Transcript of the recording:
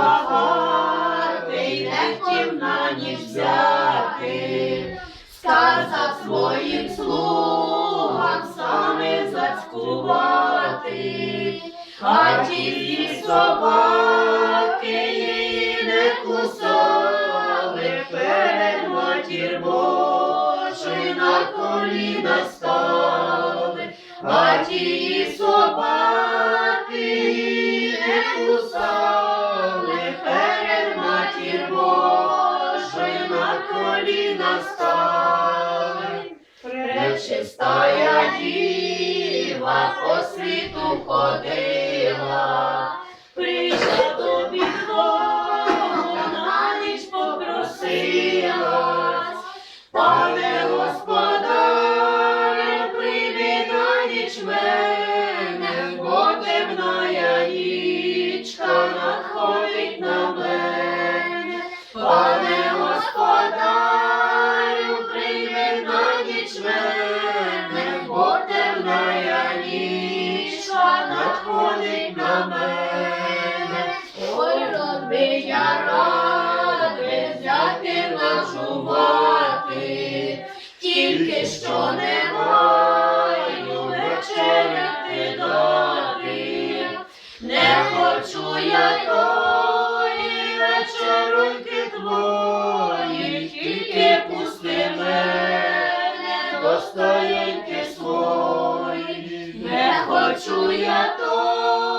багатий, не втімна, ніж взяти, сказав своїм слугам саме зацькувати, а ті собаки її не кусали перед матір Божою на коліна стали, а ті собаки. Коліна стали. Пречистая діва по світу ходила, прийшла до бідного, на ніч попросилась, пане господаре, прийми на ніч мене, роби я радий взяти ночувати, тільки що не маю вечеряти дати. Не хочу я тої твої, тільки пусти мене до стоянки свої. Не хочу я тої